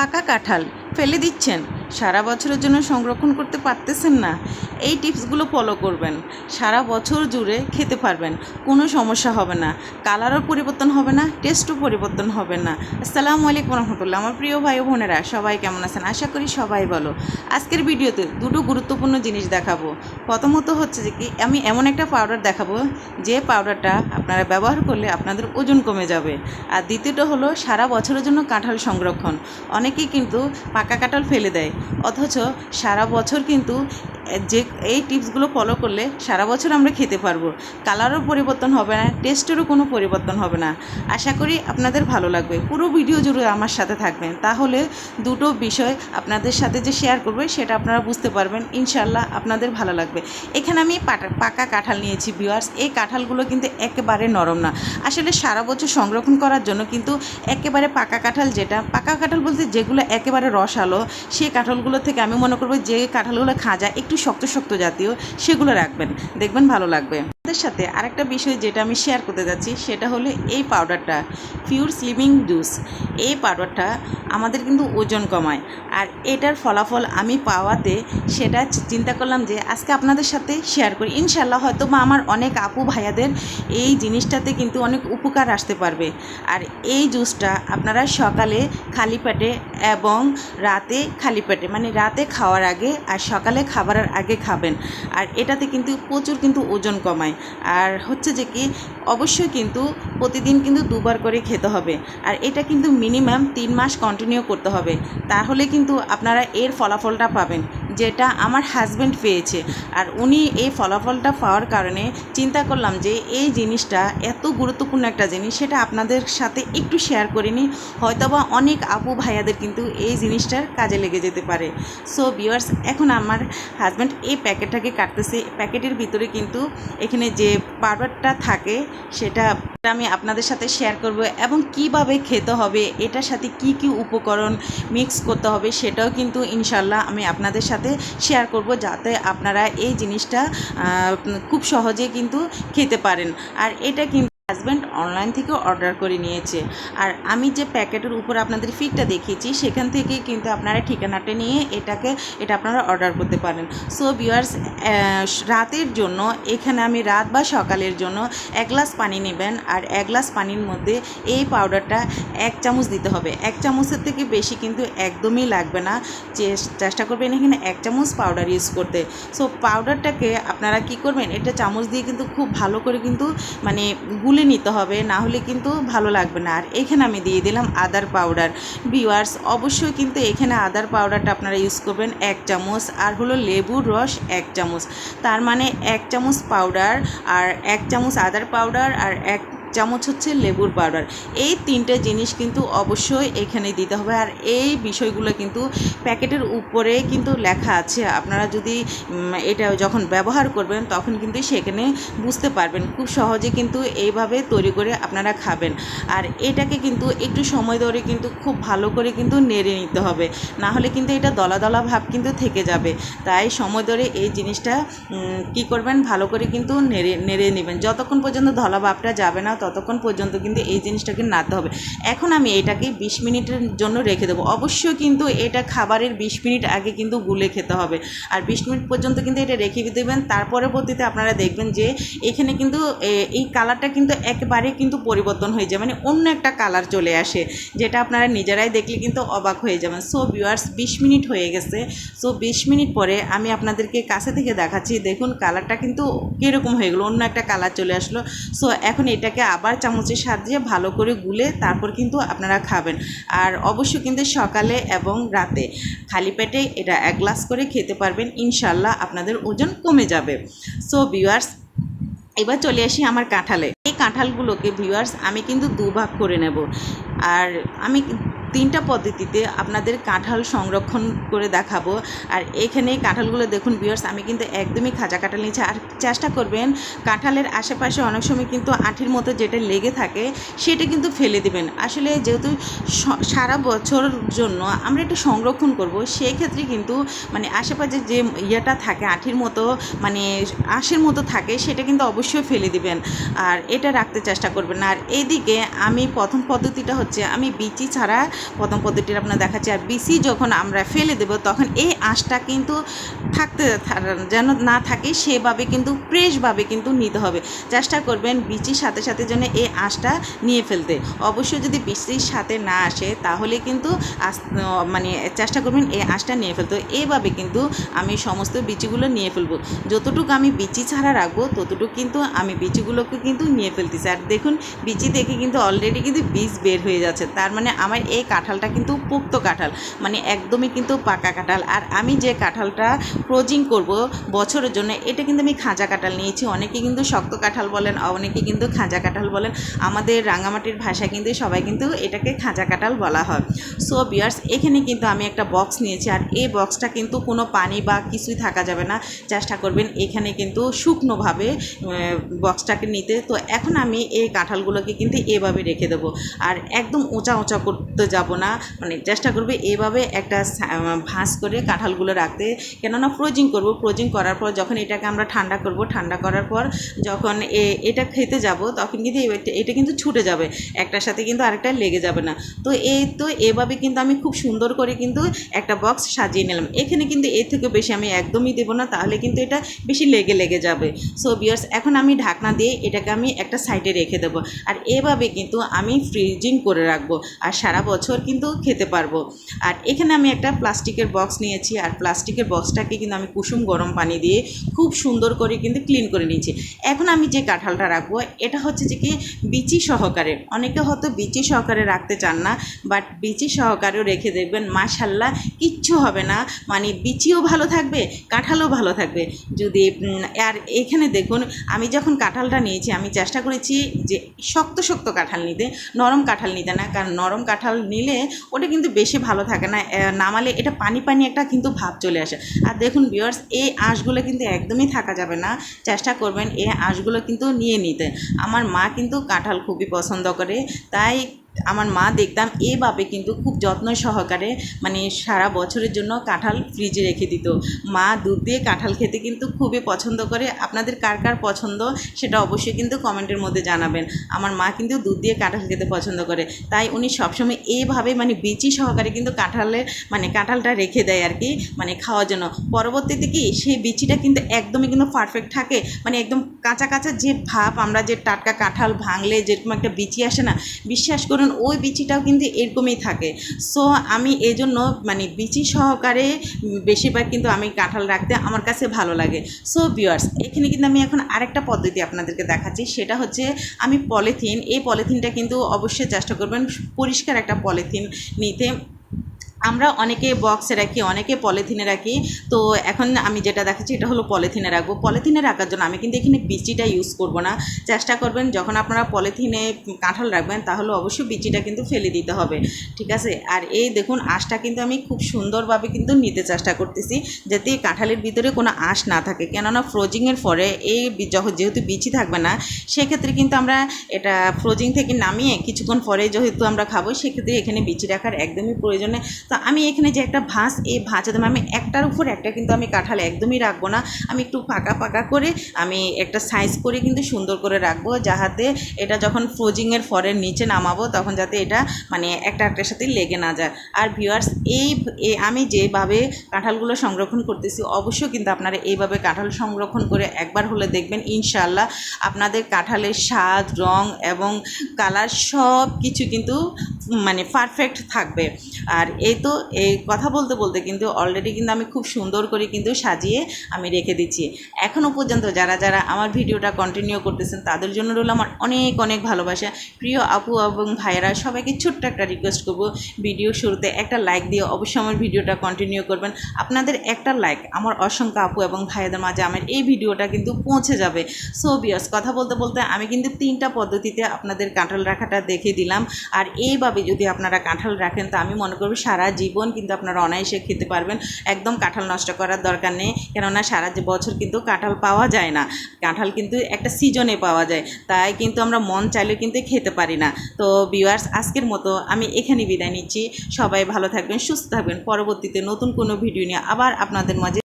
পাকা কাঁঠাল ফেলে দিচ্ছেন। সারা বছরের জন্য সংরক্ষণ করতে পারতেছেন না, এই টিপসগুলো ফলো করবেন। সারা বছর জুড়ে খেতে পারবেন, কোনো সমস্যা হবে না। কালারও পরিবর্তন হবে না, টেস্টও পরিবর্তন হবে না। আসসালামু আলাইকুম রহমতুল্লাহ। আমার প্রিয় ভাই বোনেরা, সবাই কেমন আছেন? আশা করি সবাই বলো আজকের ভিডিওতে দুটো গুরুত্বপূর্ণ জিনিস দেখাবো। প্রথমত হচ্ছে যে কি, আমি এমন একটা পাউডার দেখাবো, যে পাউডারটা আপনারা ব্যবহার করলে আপনাদের ওজন কমে যাবে। আর দ্বিতীয়টা হলো সারা বছরের জন্য কাঁঠাল সংরক্ষণ। অনেকেই কিন্তু পাকা কাঁঠাল ফেলে দেয়। অথচ সারা বছর কিন্তু যে এই টিপসগুলো ফলো করলে সারা বছর আমরা খেতে পারব। কালারও পরিবর্তন হবে না, টেস্টেরও কোনো পরিবর্তন হবে না। আশা করি আপনাদের ভালো লাগবে। পুরো ভিডিও জুড়ে আমার সাথে থাকবেন। তাহলে দুটো বিষয় আপনাদের সাথে যে শেয়ার করবে সেটা আপনারা বুঝতে পারবেন। ইনশাল্লাহ আপনাদের ভালো লাগবে। এখানে আমি পাকা কাঁঠাল নিয়েছি ভিউয়ার্স এই কাঁঠালগুলো কিন্তু একেবারে নরম না। আসলে সারা বছর সংরক্ষণ করার জন্য কিন্তু একেবারে পাকা কাঁঠাল যেটা, পাকা কাঁঠাল বলতে যেগুলো একেবারে রস আলো সেই কাঁঠালগুলো থেকে আমি মনে করব যে কাঁঠালগুলো খাঁজা একটু শক্ত শক্ত জাতীয়, সেগুলো রাখবেন। দেখবেন ভালো লাগবে। আপনাদের সাথে আরেকটা বিষয় যেটা আমি শেয়ার করতে যাচ্ছি, সেটা হলো এই পাউডারটা পিওর স্লিমিং জুস এই পাউডারটা আমাদের কিন্তু ওজন কমায়। আর এটার ফলাফল আমি পাওয়াতে সেটা চিন্তা করলাম যে আজকে আপনাদের সাথে শেয়ার করি। ইনশাল্লাহ হয়তো বা আমার অনেক আপু ভাইয়াদের এই জিনিসটাতে কিন্তু অনেক উপকার আসতে পারবে। আর এই জুসটা আপনারা সকালে খালি পেটে এবং রাতে খালি পেটে মানে রাতে খাওয়ার আগে আর সকালে খাবারের আগে খাবেন। আর এটাতে কিন্তু প্রচুর কিন্তু ওজন কমায়। আর হচ্ছে যে কি, অবশ্যই কিন্তু প্রতিদিন কিন্তু দুবার করে খেতে হবে। আর এটা কিন্তু মিনিমাম তিন মাস কন্টিনিউ করতে হবে। তাহলে কিন্তু আপনারা এর ফলাফলটা পাবেন। যেটা আমার হাজব্যান্ড পেয়েছে। আর উনি এই ফলাফলটা পাওয়ার কারণে চিন্তা করলাম যে এই জিনিসটা এত গুরুত্বপূর্ণ একটা জিনিস, সেটা আপনাদের সাথে একটু শেয়ার করে নিই। হয়তোবা অনেক আপু ভাইয়াদের কিন্তু এই জিনিসটার কাজে লেগে যেতে পারে। সো ভিউয়ার্স এখন আমার হাজব্যান্ড এই প্যাকেটটাকে কাটতেছে। প্যাকেটের ভিতরে কিন্তু এখানে যে পাউডারটা থাকে, সেটা আমি আপনাদের সাথে শেয়ার করব এবং কীভাবে খেতে হবে, এটার সাথে কি কি উপকরণ মিক্স করতে হবে সেটাও কিন্তু ইনশাল্লাহ আমি আপনাদের সাথে শেয়ার করব যাতে আপনারা এই জিনিসটা খুব সহজে কিন্তু খেতে পারেন। আর এটা কিন্তু হাজব্যান্ড অনলাইন থেকে অর্ডার করে নিয়েছে। আর আমি যে প্যাকেটের উপর আপনাদের ফিটটা দেখিয়েছি, সেখান থেকে কিন্তু আপনারা ঠিকানাটা নিয়ে এটাকে, এটা আপনারা অর্ডার করতে পারেন। সো ভিউয়ার্স রাতের জন্য, এখানে আমি রাত বা সকালের জন্য এক গ্লাস পানি নেবেন। আর এক গ্লাস পানির মধ্যে এই পাউডারটা এক চামচ দিতে হবে। এক চামচের থেকে বেশি কিন্তু একদমই লাগবে না। চেষ্টা করবেন এখানে এক চামচ পাউডার ইউজ করতে। সো পাউডারটাকে আপনারা কি করবেন, এটা চামচ দিয়ে কিন্তু খুব ভালো করে কিন্তু মানে গুলে নিতে হবে, না হলে কিন্তু ভালো লাগবে না। আর এখানে আমি দিয়ে দিলাম আদার পাউডার। ভিওয়ার্স অবশ্যই কিন্তু এখানে আদার পাউডারটা আপনারা ইউজ করবেন এক চামচ, আর হলো লেবুর রস এক চামচ। তার মানে এক চামচ পাউডার, আর এক চামচ আদার পাউডার, আর এক চামচ হচ্ছে লেবুর পাউডার। এই তিনটে জিনিস কিন্তু অবশ্যই এখানে দিতে হবে। আর এই বিষয়গুলো কিন্তু প্যাকেটের উপরে কিন্তু লেখা আছে। আপনারা যদি এটা যখন ব্যবহার করবেন, তখন কিন্তু সেখানে বুঝতে পারবেন। খুব সহজে কিন্তু এইভাবে তৈরি করে আপনারা খাবেন। আর এটাকে কিন্তু একটু সময় ধরে কিন্তু খুব ভালো করে কিন্তু নেড়ে নিতে হবে। না হলে কিন্তু এটা দলা দলা ভাব কিন্তু থেকে যাবে। তাই সময় ধরে এই জিনিসটা কি করবেন? ভালো করে কিন্তু নেড়ে নেড়ে নেবেন। যতক্ষণ পর্যন্ত ধলা ভাবটা যাবে না ততক্ষণ পর্যন্ত কিন্তু এই জিনিসটাকে নাড়তে হবে। এখন আমি এটাকে বিশ মিনিটের জন্য রেখে দেবো। অবশ্যই কিন্তু এটা খাবারের বিশ মিনিট আগে কিন্তু গুলে খেতে হবে। আর বিশ মিনিট পর্যন্ত কিন্তু এটা রেখে দেবেন। তার পরবর্তীতে আপনারা দেখবেন যে এখানে কিন্তু এই কালারটা কিন্তু একেবারে কিন্তু পরিবর্তন হয়ে যায়। মানে অন্য একটা কালার চলে আসে, যেটা আপনারা নিজেরাই দেখলে কিন্তু অবাক হয়ে যাবেন। সো ভিউয়ার্স বিশ মিনিট হয়ে গেছে। সো বিশ মিনিট পরে আমি আপনাদেরকে কাছে থেকে দেখাচ্ছি, দেখুন কালারটা কিন্তু কীরকম হয়ে গেলো, অন্য একটা কালার চলে আসলো। সো এখন এটাকে আবার চামচের সাহায্যে ভালো করে গুলে তারপর কিন্তু আপনারা খাবেন। আর অবশ্যই কিন্তু সকালে এবং রাতে খালি পেটে এটা এক গ্লাস করে খেতে পারবেন ইনশাল্লাহ আপনাদের ওজন কমে যাবে। সো ভিউয়ার্স এবার চলে আসি আমার কাঁঠালে। এই কাঁঠালগুলোকে ভিউয়ার্স আমি কিন্তু দুভাগ করে নেব। আর আমি তিনটা পদ্ধতিতে আপনাদের কাঁঠাল সংরক্ষণ করে দেখাবো। আর এখানে কাঁঠালগুলো দেখুন বিয়ার্স আমি কিন্তু একদমই খাঁচা কাঁঠাল নিয়েছি আর চেষ্টা করবেন, কাঁঠালের আশেপাশে অনেক সময় কিন্তু আঠির মতো যেটা লেগে থাকে, সেটা কিন্তু ফেলে দিবেন। আসলে যেহেতু সারা বছর জন্য আমরা একটু সংরক্ষণ করব সেই ক্ষেত্রে কিন্তু মানে আশেপাশে যে ইয়েটা থাকে, আঠির মতো মানে আঁশের মতো থাকে, সেটা কিন্তু অবশ্যই ফেলে দিবেন। আর এটা রাখতে চেষ্টা করবেন। আর এইদিকে আমি প্রথম পদ্ধতিটা হচ্ছে, আমি বিচি ছাড়া প্রথম পদ্ধতিটা আপনার দেখাচ্ছি। আর বিচি যখন আমরা ফেলে দেব, তখন এই আঁশটা কিন্তু থাকতে যেন না থাকে, সেভাবে কিন্তু ফ্রেশভাবে কিন্তু নিতে হবে। চেষ্টা করবেন বিচির সাথে সাথে যেন এই আঁশটা নিয়ে ফেলতে। অবশ্যই যদি বিচির সাথে না আসে, তাহলে কিন্তু মানে চেষ্টা করবেন এই আঁশটা নিয়ে ফেলতে। এইভাবে কিন্তু আমি সমস্ত বিচিগুলো নিয়ে ফেলব। যতটুকু আমি বিচি ছাড়া রাখব, ততটুকু কিন্তু আমি বিচিগুলোকে কিন্তু নিয়ে ফেলতেছি। আর দেখুন বিচি দেখে কিন্তু অলরেডি কিন্তু বীজ বের হয়ে যাচ্ছে। তার মানে আমার এই কাঁঠালটা কিন্তু পোক্ত কাঁঠাল মানে একদমই কিন্তু পাকা কাঁঠাল। আর আমি যে কাঁঠালটা ফ্রোজিং করব বছরের জন্য, এটা কিন্তু আমি খাঁজা কাঁঠাল নিয়েছি। অনেকে কিন্তু শক্ত কাঁঠাল বলেন, অনেকে কিন্তু খাঁজা কাঁঠাল বলেন। আমাদের রাঙামাটির ভাষায় কিন্তু সবাই কিন্তু এটাকে খাঁজা কাঁঠাল বলা হয়। সো বিয়ার্স এখানে কিন্তু আমি একটা বক্স নিয়েছি। আর এই বক্সটা কিন্তু কোনো পানি বা কিছুই থাকা যাবে না। চেষ্টা করবেন এখানে কিন্তু শুকনোভাবে বক্সটাকে নিতে। তো এখন আমি এই কাঁঠালগুলোকে কিন্তু এভাবে রেখে দেবো। আর একদম উঁচা উঁচা করতে যাব না। মানে চেষ্টা করবে এভাবে একটা ভাঁজ করে কাঁঠালগুলো রাখতে। কেননা ফ্রোজিং করব। ফ্রোজিং করার পর যখন এটাকে আমরা ঠান্ডা করব, ঠান্ডা করার পর যখন এটা খেতে যাব, তখন কিন্তু এটা কিন্তু ছুটে যাবে। একটার সাথে কিন্তু আরেকটা লেগে যাবে না। তো এই, তো এভাবে কিন্তু আমি খুব সুন্দর করে কিন্তু একটা বক্স সাজিয়ে নিলাম। এখানে কিন্তু এর থেকে বেশি আমি একদমই দেবো না, তাহলে কিন্তু এটা বেশি লেগে লেগে যাবে। সো বিয়ার্স এখন আমি ঢাকনা দিয়ে এটাকে আমি একটা সাইডে রেখে দেবো। আর এভাবে কিন্তু আমি ফ্রিজিং করে রাখব। আর সারা বছর কিন্তু খেতে পারব। আর এখানে আমি একটা প্লাস্টিকের বক্স নিয়েছি, আর প্লাস্টিকের বক্সটাকে কিন্তু আমি কুসুম গরম পানি দিয়ে খুব সুন্দর করে কিন্তু ক্লিন করে নিয়েছি। এখন আমি যে কাঁঠালটা রাখব, এটা হচ্ছে যে কি বিচি সহকারে। অনেকে হয়তো বিচি সহকারে রাখতে চান না বাট বিচি সহকারেও রেখে দেখবেন মাশাল্লাহ কিচ্ছু হবে না। মানে বিচিও ভালো থাকবে, কাঁঠালও ভালো থাকবে। যদি আর এখানে দেখুন, আমি যখন কাঁঠালটা নিয়েছি, আমি চেষ্টা করেছি যে শক্ত শক্ত কাঁঠাল নিতে, নরম কাঁঠাল নিতে না, কারণ নরম কাঁঠাল নিলে ওটা কিন্তু বেশি ভালো থাকে না। নামালে এটা পানি পানি একটা কিন্তু ভাব চলে আসে। আর দেখুন বিয়ার্স এই আঁশগুলো কিন্তু একদমই থাকা যাবে না। চেষ্টা করবেন এই আঁশগুলো কিন্তু নিয়ে নিতে। আমার মা কিন্তু কাঁঠাল খুবই পছন্দ করে। তাই আমার মা দেখতাম এভাবে কিন্তু খুব যত্ন সহকারে মানে সারা বছরের জন্য কাঁঠাল ফ্রিজে রেখে দিত। মা দুধ দিয়ে কাঁঠাল খেতে কিন্তু খুবই পছন্দ করে। আপনাদের কার কার পছন্দ সেটা অবশ্যই কিন্তু কমেন্টের মধ্যে জানাবেন। আমার মা কিন্তু দুধ দিয়ে কাঁঠাল খেতে পছন্দ করে। তাই উনি সবসময় এইভাবে মানে বিচি সহকারে কিন্তু কাঁঠালের মানে কাঁঠালটা রেখে দেয় আর কি মানে খাওয়ার জন্য। পরবর্তীতে কি সেই বিচিটা কিন্তু একদমই কিন্তু পারফেক্ট থাকে। মানে একদম কাঁচা কাঁচা যে ভাব আমরা যে টাটকা কাঁঠাল ভাঙলে যেরকম একটা বিচি আসে না, বিশ্বাস করুন ওই বিচিটাও কিন্তু এরকমই থাকে। সো আমি এই জন্য মানে বিচি সহকারে বেশিরভাগ কিন্তু আমি কাঁঠাল রাখতে আমার কাছে ভালো লাগে। সো ভিউয়ার্স এখানে কিন্তু আমি এখন আরেকটা পদ্ধতি আপনাদেরকে দেখাচ্ছি। সেটা হচ্ছে আমি পলিথিন, এই পলিথিনটা কিন্তু অবশ্যই চেষ্টা করবেন পরিষ্কার একটা পলিথিন নিতে। আমরা অনেকে বক্সে রাখি, অনেকে পলিথিনে রাখি। তো এখন আমি যেটা দেখাচ্ছি, এটা হলো পলিথিনে রাখব পলিথিনে রাখার জন্য আমি কিন্তু এখানে বিচিটা ইউজ করব না। চেষ্টা করবেন, যখন আপনারা পলিথিনে কাঁঠাল রাখবেন, তাহলে অবশ্যই বিচিটা কিন্তু ফেলে দিতে হবে। ঠিক আছে? আর এই দেখুন, আঁশটা কিন্তু আমি খুব সুন্দরভাবে কিন্তু নিতে চেষ্টা করতেছি, যাতে কাঁঠালের ভিতরে কোনো আঁশ না থাকে। কেননা ফ্রোজিংয়ের পরে এই যখন যেহেতু বিচি থাকবে না, সেক্ষেত্রে কিন্তু আমরা এটা ফ্রোজিং থেকে নামিয়ে কিছুক্ষণ পরে যেহেতু আমরা খাব, সেক্ষেত্রে এখানে বিচি রাখার একদমই প্রয়োজন তো আমি এখানে যে একটা ভাঁজ, এই ভাঁজের দামে আমি একটার উপর একটা কিন্তু আমি কাঁঠাল একদমই রাখব না। আমি একটু ফাঁকা ফাঁকা করে আমি একটা সাইজ করে কিন্তু সুন্দর করে রাখব, যাহাতে এটা যখন ফ্রোজিংয়ের ফরের নিচে নামাবো তখন যাতে এটা মানে একটা একটার সাথে লেগে না যায়। আর ভিউয়ার্স এই আমি যেভাবে কাঁঠালগুলো সংরক্ষণ করতেছি, অবশ্যই কিন্তু আপনারা এইভাবে কাঁঠাল সংরক্ষণ করে একবার হলে দেখবেন ইনশাল্লাহ আপনাদের কাঁঠালের স্বাদ, রং এবং কালার সব কিছু কিন্তু মানে পারফেক্ট থাকবে। আর এই তো এই কথা বলতে বলতে কিন্তু অলরেডি কিন্তু আমি খুব সুন্দর করে কিন্তু সাজিয়ে আমি রেখে দিচ্ছি। এখনও পর্যন্ত যারা যারা আমার ভিডিওটা কন্টিনিউ করতেছেন, তাদের জন্য রইল আমার অনেক অনেক ভালোবাসা। প্রিয় আপু এবং ভাইয়েরা, সবাইকে ছোট্ট একটা রিকোয়েস্ট করব। ভিডিও শুরুতে একটা লাইক দিয়ে অবশ্যই আমার ভিডিওটা কন্টিনিউ করবেন। আপনাদের একটা লাইক আমার অসংখ্য আপু এবং ভাইয়েদের মাঝে আমার এই ভিডিওটা কিন্তু পৌঁছে যাবে। সো বিয়াস কথা বলতে বলতে আমি কিন্তু তিনটা পদ্ধতিতে আপনাদের কাঁঠাল রাখাটা দেখে দিলাম। আর এইভাবে যদি আপনারা কাঁঠাল রাখেন, তো আমি মনে করব সারা জীবন কিন্তু আপনারা অনায়াসে খেতে পারবেন। একদম কাঁঠাল নষ্ট করার দরকার নেই, কেননা সারা বছর কিন্তু কাঁঠাল পাওয়া যায় না। কাঁঠাল কিন্তু একটা সিজনে পাওয়া যায়, তাই কিন্তু আমরা মন চাইলে কিন্তু খেতে পারি না। তো ভিউয়ার্স আজকের মতো আমি এখানে বিদায় নিচ্ছি। সবাই ভালো থাকবেন, সুস্থ থাকবেন। পরবর্তীতে নতুন কোনো ভিডিও নিয়ে আবার আপনাদের মাঝে